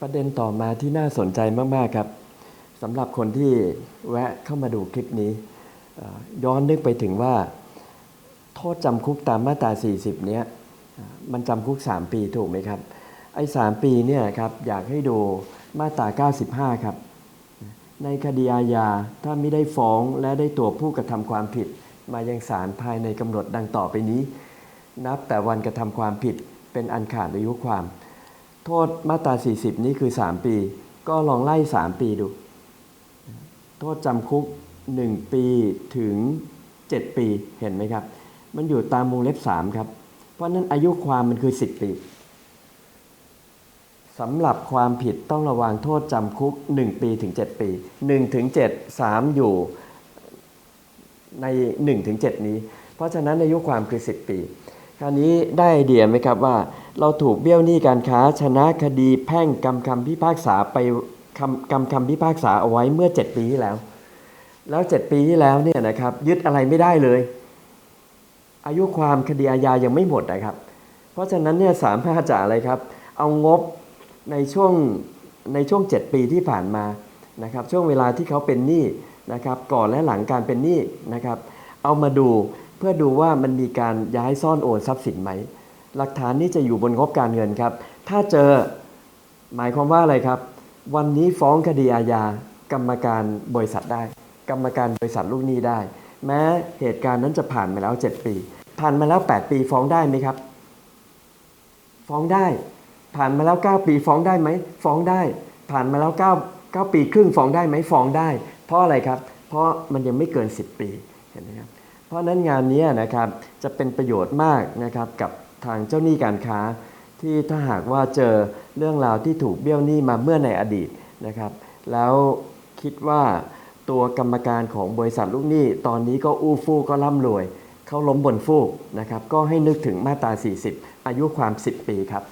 ประเด็นต่อมาที่น่าสนใจมาก ๆ ครับสำหรับคนที่แวะเข้ามาดูคลิปนี้ ย้อนนึกไปถึงว่า โทษจำคุกตามมาตรา 40 เนี้ยมันจำคุก 3 ปีถูกไหมครับ ไอ้ 3 ปีเนี่ยครับอยากให้ดูมาตรา 95 ครับ ในคดีอาญาถ้าไม่ได้ฟ้องและได้ตัวผู้กระทำความผิด มายังศาลภายในกำหนดดังต่อไปนี้ นับแต่วันกระทำความผิดเป็นอันขาดอายุความ โทษมาตรา 40 นี้คือ 3 ปี ก็ลองไล่ 3 ปีดู โทษจำคุก 1 ปีถึง 7 ปีเห็นไหมครับ มันอยู่ตามวงเล็บ 3 ครับ เพราะฉะนั้นอายุความมันคือ 10 ปีสำหรับความผิดต้องระวังโทษจำคุก 1 ปีถึง 7 ปี1ถึง7 3 อยู่ใน1ถึง7นี้ เพราะฉะนั้นอายุความคือ 10 ปี คราวนี้ได้ไอเดียไหมครับว่า เราถูกเบี้ยวหนี้การค้าชนะคดีแพ่งกำคำพิพากษาไปคำกำคำพิพากษาเอาไว้เมื่อ 7 ปีที่แล้ว แล้ว 7 ปีที่แล้วเนี่ยนะครับยึดอะไรไม่ได้เลย อายุความคดีอาญายังไม่หมดนะครับ เพราะฉะนั้นเนี่ยสามารถจะอะไรครับเอางบในช่วงในช่วง 7 ปีที่ผ่านมานะครับช่วงเวลาที่เขาเป็นหนี้นะครับก่อนและหลังการเป็นหนี้นะครับเอามาดูเพื่อดูว่ามันมีการย้ายซ่อนโอนทรัพย์สินไหม หลักฐานนี้จะอยู่บนงบการเงินครับ ถ้าเจอหมายความว่าอะไรครับ วันนี้ฟ้องคดีอาญากรรมการบริษัทได้ กรรมการบริษัทลูกหนี้ได้ แม้เหตุการณ์นั้นจะผ่านมาแล้ว 7 ปี ผ่านมาแล้ว 8 ปีฟ้องได้ไหมครับ ฟ้องได้ ผ่านมาแล้ว 9 ปีฟ้องได้ไหมฟ้องได้ ผ่านมาแล้ว 9 9 ปีครึ่งฟ้องได้ไหมฟ้องได้ เพราะอะไรครับ เพราะมันยังไม่เกิน 10 ปีเห็นไหมครับเพราะฉะนั้นงานนี้นะครับจะเป็นประโยชน์มากนะครับกับ ทางเจ้าหนี้การค้า ที่ถ้าหากว่าเจอเรื่องราวที่ถูกเบี้ยวหนี้มาเมื่อในอดีตนะครับ แล้วคิดว่าตัวกรรมการของบริษัทลูกหนี้ ตอนนี้ก็อู้ฟู่ก็ร่ำรวย เขาล้มบนฟูกนะครับก็ให้นึกถึงมาตรา 40 อายุความ 10 ปีครับ